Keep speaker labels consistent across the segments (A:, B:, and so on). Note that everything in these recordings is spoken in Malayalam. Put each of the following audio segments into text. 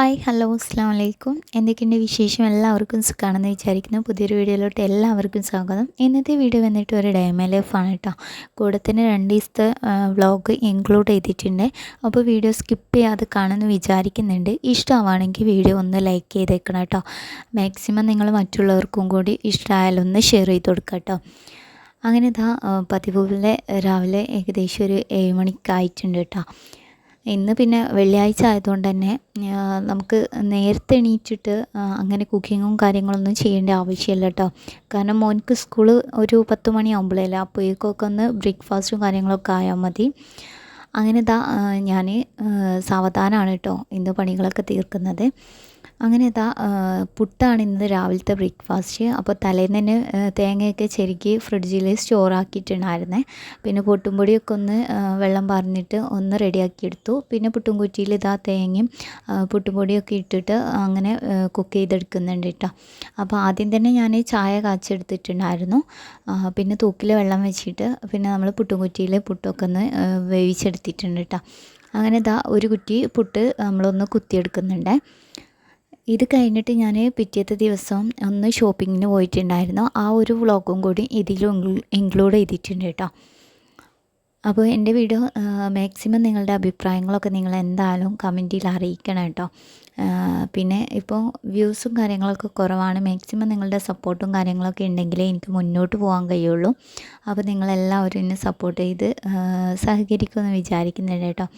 A: ഹായ് ഹലോ അസ്സാം വലൈക്കും എന്തൊക്കെയുണ്ട് വിശേഷം? എല്ലാവർക്കും സുഖമാണെന്ന് വിചാരിക്കുന്നു. പുതിയൊരു വീഡിയോയിലോട്ട് എല്ലാവർക്കും സ്വാഗതം. ഇന്നത്തെ വീഡിയോ വന്നിട്ട് ഒരു ഡയമ ലൈഫാണ് കേട്ടോ. കൂടെ തന്നെ രണ്ട് ദിവസത്തെ വ്ളോഗ് ഇൻക്ലൂഡ് ചെയ്തിട്ടുണ്ട്. അപ്പോൾ വീഡിയോ സ്കിപ്പ് ചെയ്യാതെ കാണുമെന്ന് വിചാരിക്കുന്നുണ്ട്. ഇഷ്ടമാണെങ്കിൽ വീഡിയോ ഒന്ന് ലൈക്ക് ചെയ്തേക്കണം കേട്ടോ. മാക്സിമം നിങ്ങൾ മറ്റുള്ളവർക്കും കൂടി ഇഷ്ടമായാലും ഒന്ന് ഷെയർ ചെയ്ത് കൊടുക്കുക കേട്ടോ. അങ്ങനെ ഇതാ പതിവ് രാവിലെ ഏകദേശം ഒരു ഏഴ് മണിക്കായിട്ടുണ്ട് കേട്ടോ. ഇന്ന് പിന്നെ വെള്ളിയാഴ്ച ആയതുകൊണ്ട് തന്നെ നമുക്ക് നേരത്തെ എണീറ്റിട്ട് അങ്ങനെ കുക്കിങ്ങും കാര്യങ്ങളൊന്നും ചെയ്യേണ്ട ആവശ്യമില്ല കേട്ടോ. കാരണം മോൻക്ക് സ്കൂൾ ഒരു പത്ത് മണിയാകുമ്പോഴല്ലേ അപ്പോഴേക്കൊക്കെ ഒന്ന് ബ്രേക്ക്ഫാസ്റ്റും കാര്യങ്ങളൊക്കെ ആയാൽ മതി. അങ്ങനെ ഇതാ ഞാൻ സാവധാനമാണ് കേട്ടോ ഇന്ന് പണികളൊക്കെ തീർക്കുന്നത്. അങ്ങനെ ഇതാ പുട്ടാണ് ഇന്ന് രാവിലത്തെ ബ്രേക്ക്ഫാസ്റ്റ്. അപ്പോൾ തലേന്ന് തന്നെ തേങ്ങയൊക്കെ ചെരുക്കി ഫ്രിഡ്ജിൽ സ്റ്റോർ ആക്കിയിട്ടുണ്ടായിരുന്നേ പിന്നെ പൊട്ടുംപൊടിയൊക്കെ ഒന്ന് വെള്ളം പറഞ്ഞിട്ട് ഒന്ന് റെഡിയാക്കി എടുത്തു പിന്നെ പുട്ടും കുറ്റിയിൽ ഇതാ തേങ്ങയും പുട്ടുംപൊടിയൊക്കെ ഇട്ടിട്ട് അങ്ങനെ കുക്ക് ചെയ്തെടുക്കുന്നുണ്ട് കേട്ടോ. അപ്പോൾ ആദ്യം തന്നെ ഞാൻ ചായ കാച്ചെടുത്തിട്ടുണ്ടായിരുന്നു. പിന്നെ തൂക്കിൽ വെള്ളം വെച്ചിട്ട് പിന്നെ നമ്മൾ പുട്ടും കുറ്റിയിൽ പുട്ടൊക്കെ ഒന്ന് വേവിച്ചെടുത്തിട്ടുണ്ട് കേട്ടോ. അങ്ങനെ ഇതാ ഒരു കുറ്റി പുട്ട് നമ്മളൊന്ന് കുത്തിയെടുക്കുന്നുണ്ട്. ഇത് കഴിഞ്ഞിട്ട് ഞാൻ പിറ്റേത്തെ ദിവസം ഒന്ന് ഷോപ്പിങ്ങിന് പോയിട്ടുണ്ടായിരുന്നു. ആ ഒരു വ്ളോഗും കൂടി ഇതിൽ ഇൻക്ലൂഡ് ചെയ്തിട്ടുണ്ട് കേട്ടോ. അപ്പോൾ എന്റെ വീഡിയോ മാക്സിമം നിങ്ങളുടെ അഭിപ്രായങ്ങളൊക്കെ നിങ്ങൾ എന്തായാലും കമന്റിൽ അറിയിക്കണം കേട്ടോ. പിന്നെ ഇപ്പോൾ വ്യൂസും കാര്യങ്ങളൊക്കെ കുറവാണ്. മാക്സിമം നിങ്ങളുടെ സപ്പോർട്ടും കാര്യങ്ങളൊക്കെ ഉണ്ടെങ്കിലേ എനിക്ക് മുന്നോട്ട് പോകാൻ കഴിയുള്ളൂ. അപ്പോൾ നിങ്ങളെല്ലാവരും എന്നെ സപ്പോർട്ട് ചെയ്ത് സഹകരിക്കുമെന്ന് വിചാരിക്കുന്നുണ്ട് കേട്ടോ.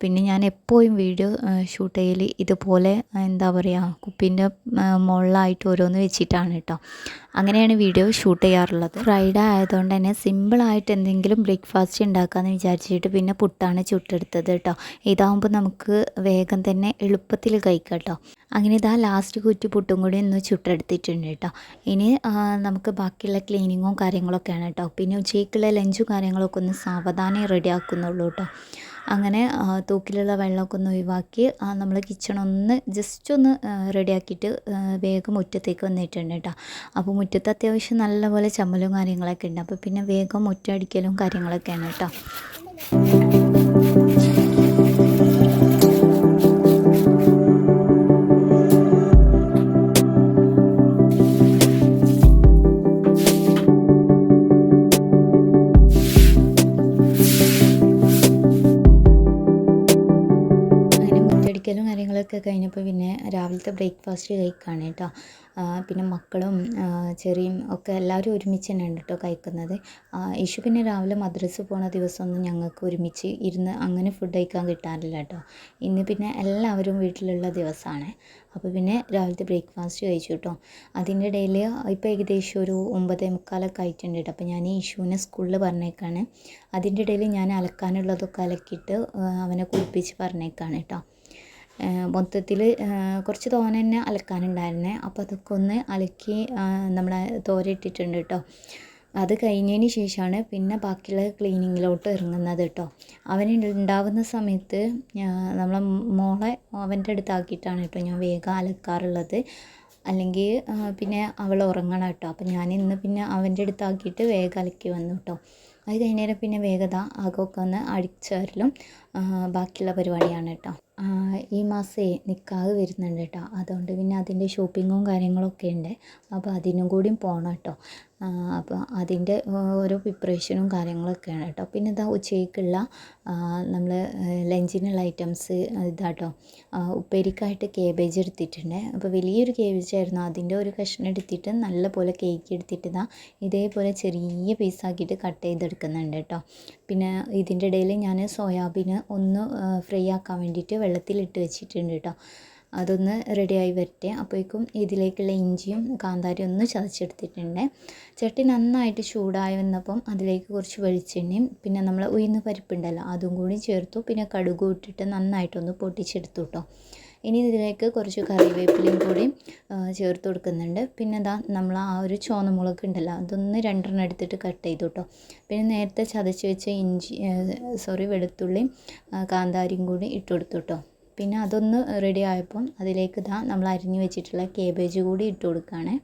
A: പിന്നെ ഞാൻ എപ്പോഴും വീഡിയോ ഷൂട്ട് ചെയ്യൽ ഇതുപോലെ എന്താ പറയുക കുപ്പീന്റെ മുകളിലായിട്ട് ഓരോന്ന് വെച്ചിട്ടാണ് കേട്ടോ. അങ്ങനെയാണ് വീഡിയോ ഷൂട്ട് ചെയ്യാറുള്ളത്. ഫ്രൈഡേ ആയതുകൊണ്ട് തന്നെ സിമ്പിളായിട്ട് എന്തെങ്കിലും ബ്രേക്ക്ഫാസ്റ്റ് ഉണ്ടാക്കാമെന്ന് വിചാരിച്ചിട്ട് പിന്നെ പുട്ടാണ് ചുട്ടെടുത്തത് കേട്ടോ. ഇതാകുമ്പോൾ നമുക്ക് വേഗം തന്നെ എളുപ്പത്തിൽ കഴിക്കാം കേട്ടോ. അങ്ങനെ ഇതാ ലാസ്റ്റ് കുറ്റി പുട്ടും കൂടി ഒന്ന് ചുട്ടെടുത്തിട്ടുണ്ട് കേട്ടോ. ഇനി നമുക്ക് ബാക്കിയുള്ള ക്ലീനിങ്ങും കാര്യങ്ങളൊക്കെയാണ് കേട്ടോ. പിന്നെ ഉച്ചയ്ക്കുള്ള ലഞ്ചും കാര്യങ്ങളൊക്കെ ഒന്ന് സാവധാനം റെഡി ആക്കുന്നുള്ളൂ കേട്ടോ. അങ്ങനെ തൂക്കിലുള്ള വെള്ളമൊക്കെ ഒന്ന് ഒഴിവാക്കി നമ്മൾ കിച്ചൺ ഒന്ന് ജസ്റ്റ് ഒന്ന് റെഡിയാക്കിയിട്ട് വേഗം മുറ്റത്തേക്ക് വന്നിട്ടുണ്ട് കേട്ടോ. അപ്പോൾ മുറ്റത്ത് അത്യാവശ്യം നല്ലപോലെ ചമ്മലും കാര്യങ്ങളൊക്കെ ഉണ്ട്. അപ്പോൾ പിന്നെ വേഗം മുറ്റടിക്കലും കാര്യങ്ങളൊക്കെയാണ് കേട്ടോ. കാര്യങ്ങളൊക്കെ കഴിഞ്ഞപ്പോൾ പിന്നെ രാവിലത്തെ ബ്രേക്ക്ഫാസ്റ്റ് കഴിക്കുകയാണ് കേട്ടോ. പിന്നെ മക്കളും ചെറിയും ഒക്കെ എല്ലാവരും ഒരുമിച്ച് തന്നെയാണ് കേട്ടോ കഴിക്കുന്നത്. യേശു പിന്നെ രാവിലെ മദ്രസ പോണ ദിവസമൊന്നും ഞങ്ങൾക്ക് ഒരുമിച്ച് ഇരുന്ന് അങ്ങനെ ഫുഡ് കഴിക്കാൻ കിട്ടാറില്ല കേട്ടോ. ഇന്ന് പിന്നെ എല്ലാവരും വീട്ടിലുള്ള ദിവസമാണ്. അപ്പോൾ പിന്നെ രാവിലത്തെ ബ്രേക്ക്ഫാസ്റ്റ് കഴിച്ചു കേട്ടോ. അതിന്റെ ഇടയിൽ ഇപ്പോൾ ഏകദേശം ഒരു ഒമ്പതേ മുക്കാലൊക്കെ ആയിട്ടുണ്ട് കേട്ടോ. അപ്പോൾ ഞാൻ യേശുവിനെ സ്കൂളിൽ പറഞ്ഞേക്കാണ്. അതിന്റെ ഇടയിൽ ഞാൻ അലക്കാനുള്ളതൊക്കെ അലക്കിയിട്ട് അവനെ കുളിപ്പിച്ച് പറഞ്ഞേക്കാണ് കേട്ടോ. മൊത്തത്തിൽ കുറച്ച് തോനെ തന്നെ അലക്കാനുണ്ടായിരുന്നേ. അപ്പോൾ അതൊക്കെ ഒന്ന് അലക്കി നമ്മളെ തോരയിട്ടിട്ടുണ്ട് കേട്ടോ അത് കഴിഞ്ഞതിന് ശേഷമാണ് പിന്നെ ബാക്കിയുള്ള ക്ലീനിങ്ങിലോട്ട് ഇറങ്ങുന്നത് കേട്ടോ അവൻ ഉണ്ടാവുന്ന സമയത്ത് നമ്മളെ മോളെ അവന്റെ അടുത്താക്കിയിട്ടാണ് കേട്ടോ ഞാൻ വേഗം അലക്കാറുള്ളത്. അല്ലെങ്കിൽ പിന്നെ അവൾ ഉറങ്ങണം കേട്ടോ അപ്പം ഞാൻ ഇന്ന് പിന്നെ അവന്റെ അടുത്താക്കിയിട്ട് വേഗം അലക്കി വന്നു കേട്ടോ അത് കഴിഞ്ഞേരം പിന്നെ വേഗത അകമൊക്കെ ഒന്ന് അടിച്ചു ബാക്കിയുള്ള പരിപാടിയാണ് കേട്ടോ ഈ മാസമേ നിക്കാഹ് വരുന്നുണ്ട് കേട്ടോ അതുകൊണ്ട് പിന്നെ അതിന്റെ ഷോപ്പിങ്ങും കാര്യങ്ങളൊക്കെ ഉണ്ട്. അപ്പോൾ അതിനും കൂടിയും പോകണം കേട്ടോ അപ്പോൾ അതിന്റെ ഓരോ പ്രിപ്പറേഷനും കാര്യങ്ങളൊക്കെയാണ് കേട്ടോ പിന്നെ ഇതാ ഉച്ചയ്ക്കുള്ള നമ്മൾ ലഞ്ചിനുള്ള ഐറ്റംസ് ഇതാട്ടോ ഉപ്പേരിക്കായിട്ട് കേബേജ് എടുത്തിട്ടുണ്ട്. അപ്പോൾ വലിയൊരു കേബേജ് ആയിരുന്നു. അതിന്റെ ഒരു കഷ്ണം എടുത്തിട്ട് നല്ലപോലെ കേക്ക് എടുത്തിട്ട് ഇതാ ഇതേപോലെ ചെറിയ പീസാക്കിയിട്ട് കട്ട് ചെയ്തെടുക്കുന്നുണ്ട് കേട്ടോ പിന്നെ ഇതിന്റെ ഇടയിൽ ഞാൻ സോയാബീന് ഒന്ന് ഫ്രൈ ആക്കാൻ വേണ്ടിയിട്ട് വെള്ളത്തിലിട്ട് വെച്ചിട്ടുണ്ട് കേട്ടോ. അതൊന്ന് റെഡിയായി വരട്ടെ. അപ്പോഴേക്കും ഇതിലേക്കുള്ള ഇഞ്ചിയും കാന്താരിയും ഒന്ന് ചതച്ചെടുത്തിട്ടുണ്ട്. ചട്ടി നന്നായിട്ട് ചൂടായി വന്നപ്പം അതിലേക്ക് കുറച്ച് വെളിച്ചെണ്ണയും പിന്നെ നമ്മൾ ഉയർന്ന പരിപ്പുണ്ടല്ലോ അതും കൂടി ചേർത്തു. പിന്നെ കടുകും ഇട്ടിട്ട് നന്നായിട്ടൊന്ന് പൊട്ടിച്ചെടുത്തു കേട്ടോ. ഇനി ഇതിലേക്ക് കുറച്ച് കറിവേപ്പിലയും കൂടി ചേർത്ത് കൊടുക്കുന്നുണ്ട്. പിന്നെ ഇതാ നമ്മൾ ആ ഒരു ചുവന്നമുളക് ഉണ്ടല്ലോ അതൊന്ന് രണ്ടെണ്ണം എടുത്തിട്ട് കട്ട് ചെയ്തു കേട്ടോ പിന്നെ നേരത്തെ ചതച്ച് വെച്ച ഇഞ്ചി സോറി വെളുത്തുള്ളിയും കാന്താരിയും കൂടി ഇട്ട് കൊടുത്തു കേട്ടോ പിന്നെ അതൊന്ന് റെഡി ആയപ്പം അതിലേക്ക് ഇതാ നമ്മൾ അരിഞ്ഞു വെച്ചിട്ടുള്ള കേബേജ് കൂടി ഇട്ട് കൊടുക്കുകയാണ്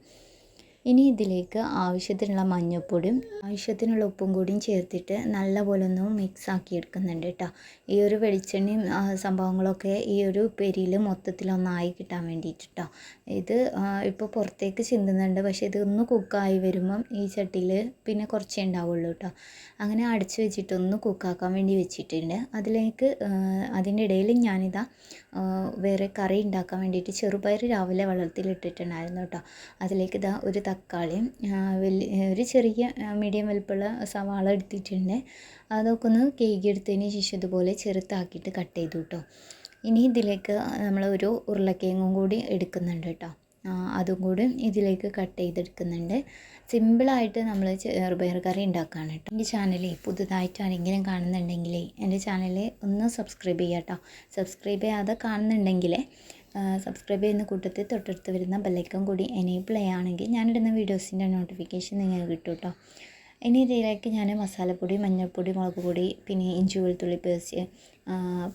A: ഇനി ഇതിലേക്ക് ആവശ്യത്തിനുള്ള മഞ്ഞൾപ്പൊടിയും ആവശ്യത്തിനുള്ള ഉപ്പും കൂടിയും ചേർത്തിട്ട് നല്ലപോലെ ഒന്ന് മിക്സ് ആക്കി എടുക്കുന്നുണ്ട് കേട്ടോ ഈ ഒരു വെളിച്ചെണ്ണയും സംഭവങ്ങളൊക്കെ ഈ ഒരു പെരിയിൽ മൊത്തത്തിലൊന്നായി കിട്ടാൻ വേണ്ടിയിട്ട് കേട്ടോ ഇത് ഇപ്പോൾ പുറത്തേക്ക് ചിന്തുന്നുണ്ട്. പക്ഷേ ഇതൊന്ന് കുക്കായി വരുമ്പം ഈ ചട്ടിയിൽ പിന്നെ കുറച്ചേ ഉണ്ടാവുള്ളൂ കേട്ടോ അങ്ങനെ അടച്ചു വെച്ചിട്ടൊന്ന് കുക്കാക്കാൻ വേണ്ടി വെച്ചിട്ടുണ്ട്. അതിലേക്ക് അതിന്റെ ഇടയിൽ ഞാനിതാ വേറെ കറി ഉണ്ടാക്കാൻ വേണ്ടിയിട്ട് ചെറുപയർ രാവിലെ വെള്ളത്തിലിട്ടിട്ടുണ്ടായിരുന്നു കേട്ടോ. അതിലേക്ക് ഇതാ ഒരു തക്കാളിയും വലിയ ഒരു ചെറിയ മീഡിയം വലുപ്പമുള്ള സവാള എടുത്തിട്ടുണ്ട്. അതൊക്കെ ഒന്ന് കേക്ക് എടുത്തതിന് ശേഷം ഇതുപോലെ ചെറുതാക്കിയിട്ട് കട്ട് ചെയ്തു കേട്ടോ. ഇനി ഇതിലേക്ക് നമ്മൾ ഒരു ഉരുളക്കിഴങ്ങും കൂടി എടുക്കുന്നുണ്ട് കേട്ടോ. അതും കൂടി ഇതിലേക്ക് കട്ട് ചെയ്തെടുക്കുന്നുണ്ട്. സിമ്പിളായിട്ട് നമ്മൾ ചെറുപയർ കറി ഉണ്ടാക്കുകയാണ് കേട്ടോ. എന്റെ ചാനൽ പുതുതായിട്ട് ആരെങ്കിലും കാണുന്നുണ്ടെങ്കിൽ എന്റെ ചാനൽ ഒന്ന് സബ്സ്ക്രൈബ് ചെയ്യുക കേട്ടോ. സബ്സ്ക്രൈബ് ചെയ്യാതെ കാണുന്നുണ്ടെങ്കിൽ സബ്സ്ക്രൈബ് ചെയ്യുന്ന കൂട്ടത്തിൽ തൊട്ടടുത്ത് വരുന്ന ബെല്ലൈക്കൺ കൂടി എനേബിൾ ചെയ്യുകയാണെങ്കിൽ ഞാനിടുന്ന വീഡിയോസിന്റെ നോട്ടിഫിക്കേഷൻ നിങ്ങൾക്ക് കിട്ടും കേട്ടോ. ഇനി ഇതിലേക്ക് ഞാൻ മസാലപ്പൊടി മഞ്ഞൾപ്പൊടി മുളക് പൊടി പിന്നെ ഇഞ്ചി വെളുത്തുള്ളി പേസ്റ്റ്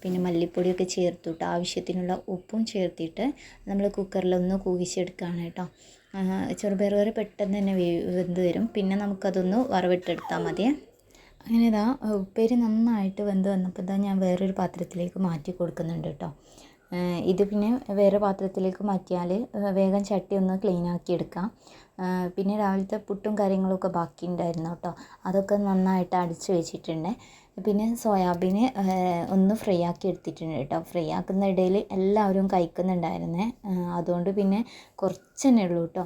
A: പിന്നെ മല്ലിപ്പൊടിയൊക്കെ ചേർത്തിട്ട്. ആവശ്യത്തിനുള്ള ഉപ്പും ചേർത്തിട്ട് നമ്മൾ കുക്കറിലൊന്ന് കൂകിച്ചെടുക്കുകയാണ് കേട്ടോ. ചെറുപയർ കറി പെട്ടെന്ന് തന്നെ വെന്ത് വരും. പിന്നെ നമുക്കതൊന്ന് വറവിട്ടെടുത്താൽ മതി. അങ്ങനെ ഇതാ ഉപ്പേരി നന്നായിട്ട് വെന്ത് വന്നപ്പോൾ ഇതാ ഞാൻ വേറൊരു പാത്രത്തിലേക്ക് മാറ്റി കൊടുക്കുന്നുണ്ട് കേട്ടോ. ഇത് പിന്നെ വേറെ പാത്രത്തിലേക്ക് മാറ്റിയാൽ വേഗം ചട്ടി ഒന്ന് ക്ലീൻ ആക്കി എടുക്കാം. പിന്നെ രാവിലത്തെ പുട്ടും കാര്യങ്ങളൊക്കെ ബാക്കി ഉണ്ടായിരുന്നു കേട്ടോ. അതൊക്കെ നന്നായിട്ട് അടിച്ച് വെച്ചിട്ടുണ്ട്. പിന്നെ സോയാബീന് ഒന്ന് ഫ്രൈ ആക്കി എടുത്തിട്ടുണ്ട് കേട്ടോ. ഫ്രൈ ആക്കുന്ന ഇടയിൽ എല്ലാവരും കഴിക്കുന്നുണ്ടായിരുന്നേ. അതുകൊണ്ട് പിന്നെ കുറച്ച് തന്നെ ഉള്ളൂ കേട്ടോ.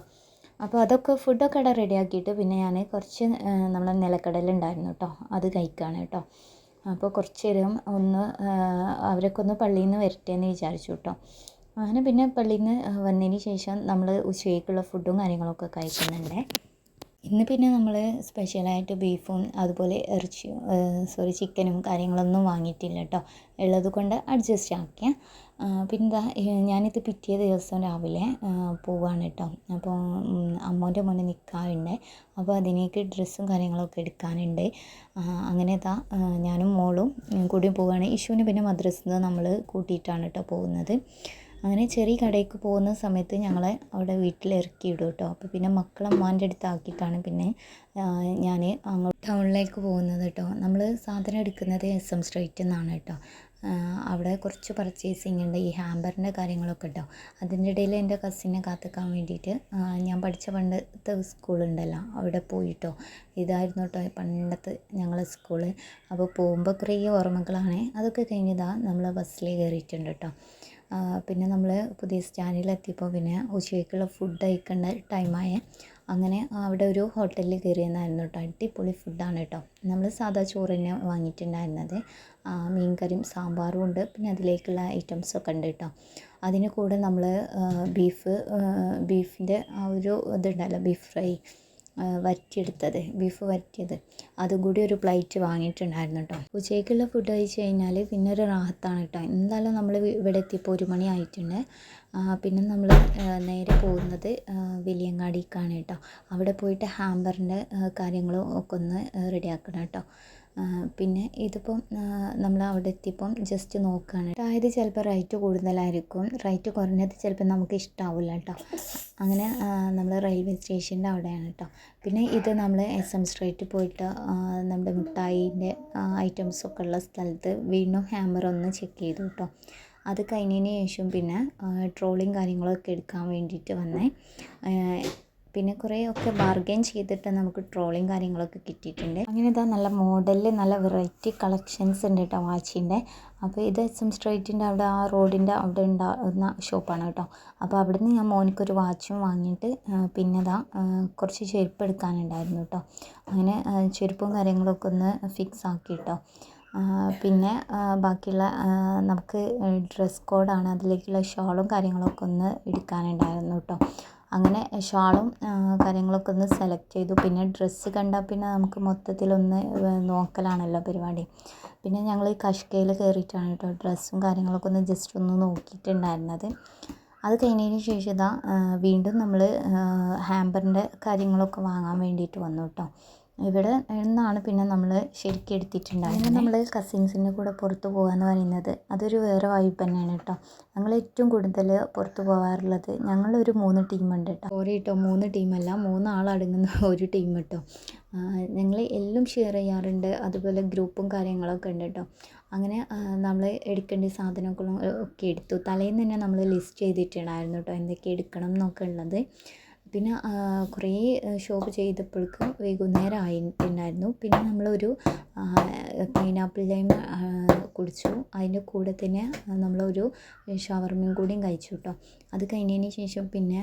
A: അപ്പോൾ അതൊക്കെ ഫുഡൊക്കെ അവിടെ റെഡിയാക്കിയിട്ട് പിന്നെ ഞാൻ കുറച്ച് നമ്മുടെ നിലക്കടല ഉണ്ടായിരുന്നു കേട്ടോ. അത് കഴിക്കുകയാണ് കേട്ടോ. അപ്പോൾ കുറച്ച് നേരം ഒന്ന് അവരൊക്കെ ഒന്ന് പള്ളിയിൽ നിന്ന് വരട്ടെ എന്ന് വിചാരിച്ചു കേട്ടോ അങ്ങനെ പിന്നെ പള്ളിയിൽ നിന്ന് വന്നതിന് ശേഷം നമ്മൾ ഉച്ചയ്ക്കുള്ള ഫുഡും കാര്യങ്ങളൊക്കെ കഴിക്കുന്നുണ്ട്. ഇന്ന് പിന്നെ നമ്മൾ സ്പെഷ്യലായിട്ട് ബീഫും അതുപോലെ ഇറച്ചിയും സോറി ചിക്കനും കാര്യങ്ങളൊന്നും വാങ്ങിയിട്ടില്ല കേട്ടോ ഉള്ളത് കൊണ്ട് അഡ്ജസ്റ്റ് ആക്കിയ. പിന്നെ ദാ, ഞാനിത് പിറ്റേ ദിവസം രാവിലെ പോവുകയാണ് കേട്ടോ അപ്പോൾ അമ്മൂന്റെ മോനെ നിൽക്കാറുണ്ട് അപ്പോൾ അതിനേക്ക് ഡ്രസ്സും കാര്യങ്ങളൊക്കെ എടുക്കാനുണ്ട്. അങ്ങനെ ഇതാ ഞാനും മോളും കൂടി പോവുകയാണ് ഇഷുവിന് പിന്നെ മദ്രസയിൽ നിന്ന് നമ്മൾ കൂട്ടിയിട്ടാണ് കേട്ടോ പോകുന്നത്. അങ്ങനെ ചെറിയ കടയ്ക്ക് പോകുന്ന സമയത്ത് ഞങ്ങളെ അവിടെ വീട്ടിൽ ഇറക്കി വിടും കേട്ടോ അപ്പോൾ പിന്നെ മക്കളെ അമ്മാന്റെ അടുത്ത് ആക്കിയിട്ടാണ് പിന്നെ ഞാൻ അങ്ങോട്ട് ടൗണിലേക്ക് പോകുന്നത് കേട്ടോ നമ്മൾ സാധനം എടുക്കുന്നത് എസ് എം സ്ട്രീറ്റിൽ നിന്നാണ് കേട്ടോ അവിടെ കുറച്ച് പർച്ചേസിങ് ഉണ്ട് ഈ ഹാമ്പറിന്റെ കാര്യങ്ങളൊക്കെ കേട്ടോ അതിന്റെ ഇടയിൽ എന്റെ കസിനെ കാത്തിക്കാൻ വേണ്ടിയിട്ട് ഞാൻ പഠിച്ച പണ്ടത്തെ സ്കൂളുണ്ടല്ലോ അവിടെ പോയിട്ടോ. ഇതായിരുന്നു കേട്ടോ പണ്ടത്തെ ഞങ്ങളെ സ്കൂൾ അപ്പോൾ പോകുമ്പോൾ കുറേ ഓർമ്മകളാണ്. അതൊക്കെ കഴിഞ്ഞതാ നമ്മൾ ബസ്സിൽ കയറിയിട്ടുണ്ട് കേട്ടോ പിന്നെ നമ്മൾ പുതിയ സ്റ്റാൻഡിലെത്തിയപ്പോൾ പിന്നെ ഉച്ചയ്ക്കുള്ള ഫുഡ് കഴിക്കേണ്ട ടൈമായ അങ്ങനെ അവിടെ ഒരു ഹോട്ടലിൽ കയറിയെന്നായിരുന്നു കേട്ടോ. അടിപൊളി ഫുഡാണ് കേട്ടോ. നമ്മൾ സാധാ ചോറ് വാങ്ങിയിട്ടുണ്ടായിരുന്നത്. ആ, മീൻകറിയും സാമ്പാറും ഉണ്ട്. പിന്നെ അതിലേക്കുള്ള ഐറ്റംസൊക്കെ ഉണ്ട് കേട്ടോ. അതിന് കൂടെ നമ്മൾ ബീഫ് ബീഫിന്റെ ആ ഒരു ഇതുണ്ടല്ലോ ബീഫ് ഫ്രൈ ആ, വരട്ടിയെടുത്തത് ബീഫ് വറ്റിയത്. അതും കൂടി ഒരു പ്ലേറ്റ് വാങ്ങിയിട്ടുണ്ടായിരുന്നു കേട്ടോ ഉച്ചയ്ക്കുള്ള ഫുഡ് കഴിച്ച് കഴിഞ്ഞാൽ പിന്നെ ഒരു റാഹത്താണ് കേട്ടോ എന്തായാലും നമ്മൾ ഇവിടെ എത്തിയപ്പോൾ ഒരു മണി ആയിട്ടുണ്ട്. പിന്നെ നമ്മൾ നേരെ പോകുന്നത് വലിയങ്ങാടിക്കാണ് കേട്ടോ അവിടെ പോയിട്ട് ഹാമ്പറിന്റെ കാര്യങ്ങളും ഒക്കെ ഒന്ന് റെഡിയാക്കണം കേട്ടോ പിന്നെ ഇതിപ്പം നമ്മൾ അവിടെ എത്തിയപ്പം ജസ്റ്റ് നോക്കുകയാണ് അതായത് ചിലപ്പോൾ റേറ്റ് കൂടുതലായിരിക്കും. റേറ്റ് കുറഞ്ഞത് ചിലപ്പോൾ നമുക്ക് ഇഷ്ടാവില്ല കേട്ടോ അങ്ങനെ നമ്മൾ റെയിൽവേ സ്റ്റേഷന്റെ അവിടെയാണ് കേട്ടോ പിന്നെ ഇത് നമ്മൾ എസ് എം സ്ട്രീറ്റിൽ പോയിട്ട് നമ്മുടെ മിഠായിന്റെ ഐറ്റംസൊക്കെ ഉള്ള സ്ഥലത്ത് വീണ്ടും ഹാമർ ഒന്ന് ചെക്ക് ചെയ്തു കേട്ടോ അത് കഴിഞ്ഞതിന് ശേഷം പിന്നെ ട്രോളിങ് കാര്യങ്ങളൊക്കെ എടുക്കാൻ വേണ്ടിയിട്ട് വന്നേ. പിന്നെ കുറേ ഒക്കെ ബാർഗെയിൻ ചെയ്തിട്ട് നമുക്ക് ട്രോളിങ് കാര്യങ്ങളൊക്കെ കിട്ടിയിട്ടുണ്ട്. അങ്ങനെ ഇതാ നല്ല മോഡലിൽ നല്ല വെറൈറ്റി കളക്ഷൻസ് ഉണ്ട് കേട്ടോ വാച്ചിന്റെ. അപ്പോൾ ഇത് എസ് എം സ്ട്രീറ്റിന്റെ അവിടെ ആ റോഡിന്റെ അവിടെ ഉണ്ടാകുന്ന ഷോപ്പാണ് കേട്ടോ. അപ്പോൾ അവിടെ നിന്ന് ഞാൻ മോനിക്കൊരു വാച്ചും വാങ്ങിയിട്ട് പിന്നെ ഇതാ കുറച്ച് ചെരുപ്പ് എടുക്കാനുണ്ടായിരുന്നു കേട്ടോ. അങ്ങനെ ചെരുപ്പും കാര്യങ്ങളൊക്കെ ഒന്ന് ഫിക്സ് ആക്കി കേട്ടോ. പിന്നെ ബാക്കിയുള്ള നമുക്ക് ഡ്രസ് കോഡാണ് അതിലേക്കുള്ള ഷോളും കാര്യങ്ങളൊക്കെ ഒന്ന് എടുക്കാനുണ്ടായിരുന്നു കേട്ടോ. അങ്ങനെ ഷാളും കാര്യങ്ങളൊക്കെ ഒന്ന് സെലക്ട് ചെയ്തു. പിന്നെ ഡ്രസ്സ് കണ്ടാൽ പിന്നെ നമുക്ക് മൊത്തത്തിലൊന്ന് നോക്കലാണല്ലോ പരിപാടി. പിന്നെ ഞങ്ങൾ കഷ്കയിൽ കയറിയിട്ടാണ് കേട്ടോ ഡ്രസ്സും കാര്യങ്ങളൊക്കെ ഒന്ന് ജസ്റ്റ് ഒന്ന് നോക്കിയിട്ടുണ്ടായിരുന്നത്. അത് കഴിഞ്ഞതിന് ശേഷം ഇതാ വീണ്ടും നമ്മൾ ഹാമ്പറിന്റെ കാര്യങ്ങളൊക്കെ വാങ്ങാൻ വേണ്ടിയിട്ട് വന്നു കേട്ടോ ഇവിടെ നിന്നാണ് പിന്നെ നമ്മൾ ശരിക്കും എടുത്തിട്ടുണ്ടായിരുന്നത്? നമ്മൾ കസിൻസിന്റെ കൂടെ പുറത്ത് പോകാമെന്ന് പറയുന്നത് അതൊരു വേറെ വൈബ് തന്നെയാണ് കേട്ടോ. ഞങ്ങൾ ഏറ്റവും കൂടുതൽ പുറത്ത് പോകാറുള്ളത് ഞങ്ങളൊരു മൂന്ന് ടീമുണ്ട് കേട്ടോ. ഓരോ കേട്ടോ മൂന്ന് ടീമല്ല മൂന്നാളടങ്ങുന്ന ഒരു ടീം കേട്ടോ. ഞങ്ങൾ എല്ലാം ഷെയർ ചെയ്യാറുണ്ട് അതുപോലെ ഗ്രൂപ്പും കാര്യങ്ങളൊക്കെ ഉണ്ട് കേട്ടോ. അങ്ങനെ നമ്മൾ എടുക്കേണ്ട സാധനങ്ങളും ഒക്കെ എടുത്തു. തലേന്ന് തന്നെ നമ്മൾ ലിസ്റ്റ് ചെയ്തിട്ടുണ്ടായിരുന്നു കേട്ടോ എന്തൊക്കെ എടുക്കണം എന്നൊക്കെ ഉള്ളത്. പിന്നെ കുറേ ഷോപ്പ് ചെയ്തപ്പോഴേക്കും വൈകുന്നേരം ആയിട്ടുണ്ടായിരുന്നു പിന്നെ നമ്മളൊരു പൈനാപ്പിൾ ലൈം കുടിച്ചു. അതിന്റെ കൂടെ തന്നെ നമ്മളൊരു ഷവർമയും കൂടിയും കഴിച്ചു കേട്ടോ അത് കഴിഞ്ഞതിന് ശേഷം പിന്നെ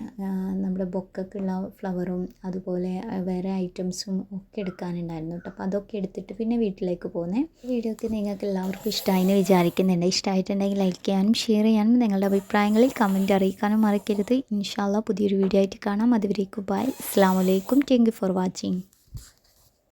A: നമ്മുടെ ബൊക്കൊക്കെയുള്ള ഫ്ലവറും അതുപോലെ വേറെ ഐറ്റംസും ഒക്കെ എടുക്കാനുണ്ടായിരുന്നു കേട്ടോ അപ്പോൾ അതൊക്കെ എടുത്തിട്ട് പിന്നെ വീട്ടിലേക്ക് പോകുന്നേ വീഡിയോക്ക് നിങ്ങൾക്ക് എല്ലാവർക്കും ഇഷ്ടമായി എന്ന് വിചാരിക്കുന്നുണ്ട്. ഇഷ്ടമായിട്ടുണ്ടെങ്കിൽ ലൈക്ക് ചെയ്യാനും ഷെയർ ചെയ്യാനും നിങ്ങളുടെ അഭിപ്രായങ്ങളിൽ കമന്റ് അറിയിക്കാനും മറക്കരുത്. ഇൻഷാല്ല പുതിയൊരു വീഡിയോ ആയിട്ട് കാണാം. അതുവരേക്കും ബൈ അസ്സാം വലൈക്കും താങ്ക് യു ഫോർ വാച്ചിങ്